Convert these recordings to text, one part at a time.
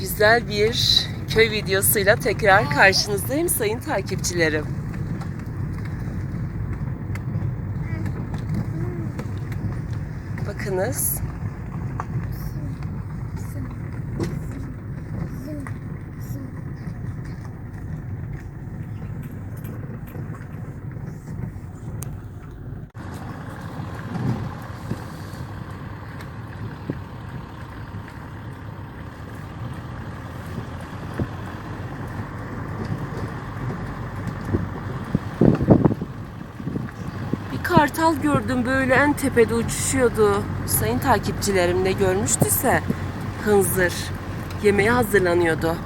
Güzel bir köy videosuyla tekrar karşınızdayım sayın takipçilerim. Bakınız. Kartal gördüm böyle en tepede uçuşuyordu. Sayın takipçilerim ne görmüştüse hınzır yemeğe hazırlanıyordu.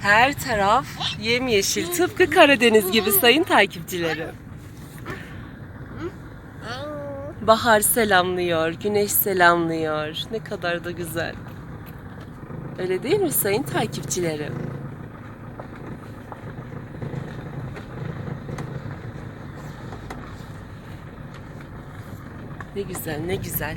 Her taraf yemyeşil tıpkı Karadeniz gibi sayın takipçilerim. Bahar selamlıyor, güneş selamlıyor. Ne kadar da güzel. Öyle değil mi sayın takipçilerim? Ne güzel, ne güzel.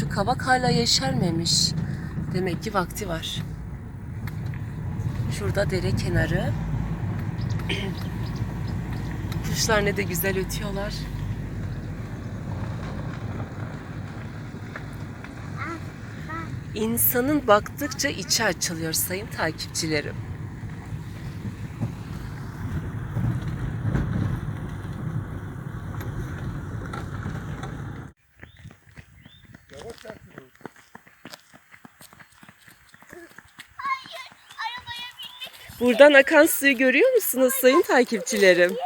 Şu kavak hala yeşermemiş. Demek ki vakti var. Şurada dere kenarı. Kuşlar ne de güzel ötüyorlar. İnsanın baktıkça içi açılıyor sayın takipçilerim. Buradan akan suyu görüyor musunuz sayın takipçilerim?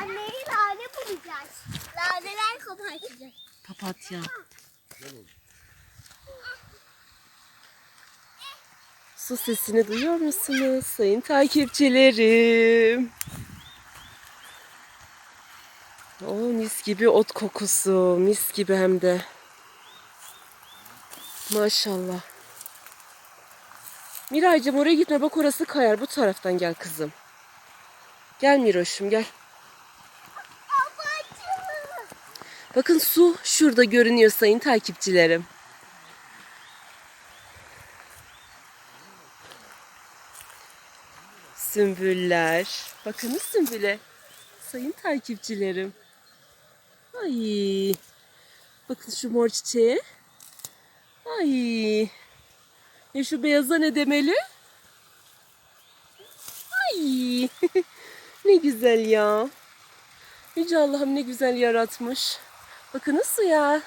Anneyi lale bulacağız. Laleler kopartacağız. Papatya. Su sesini duyuyor musunuz sayın takipçilerim? Mis gibi ot kokusu, mis gibi hem de. Maşallah. Miraycığım oraya gitme bak orası kayar bu taraftan gel kızım. Gel Miroş'um gel. Bakın su şurada görünüyor sayın takipçilerim. Sümbüller. Bakınız sümbüle. Sayın takipçilerim. Ay. Bakın şu mor çiçeğe. Ay. Ya şu beyaza ne demeli? Ay. ne güzel ya. Yüce Allah'ım ne güzel yaratmış. Bakınız suya.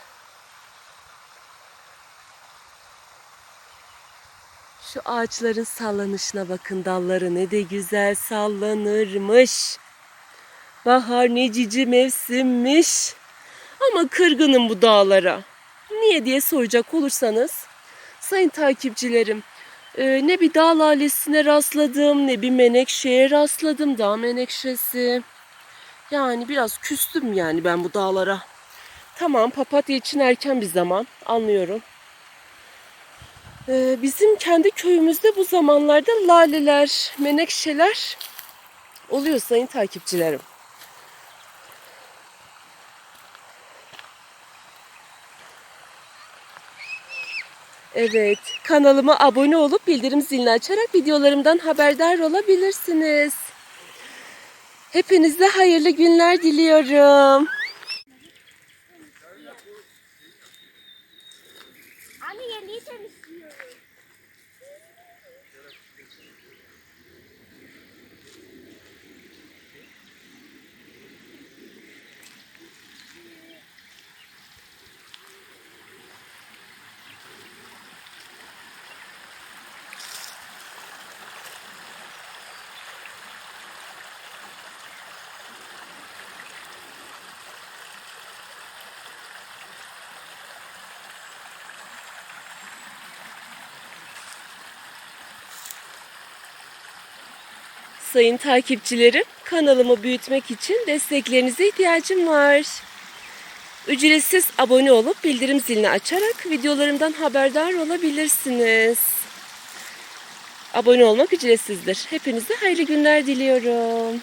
Şu ağaçların sallanışına bakın dalları ne de güzel sallanırmış. Bahar ne cici mevsimmiş. Ama kırgınım bu dağlara. Niye diye soracak olursanız sayın takipçilerim e, ne bir dağ lalesine rastladım ne bir menekşeye rastladım dağ menekşesi. Yani biraz küstüm yani ben bu dağlara. Tamam papatya için erken bir zaman anlıyorum. Ee, bizim kendi köyümüzde bu zamanlarda laleler, menekşeler oluyor sayın takipçilerim. Evet, kanalıma abone olup bildirim zilini açarak videolarımdan haberdar olabilirsiniz. Hepinize hayırlı günler diliyorum. Anne yerliği temizliyorum. Sayın takipçilerim, kanalımı büyütmek için desteklerinize ihtiyacım var. Ücretsiz abone olup bildirim zilini açarak videolarımdan haberdar olabilirsiniz. Abone olmak ücretsizdir. Hepinize hayırlı günler diliyorum.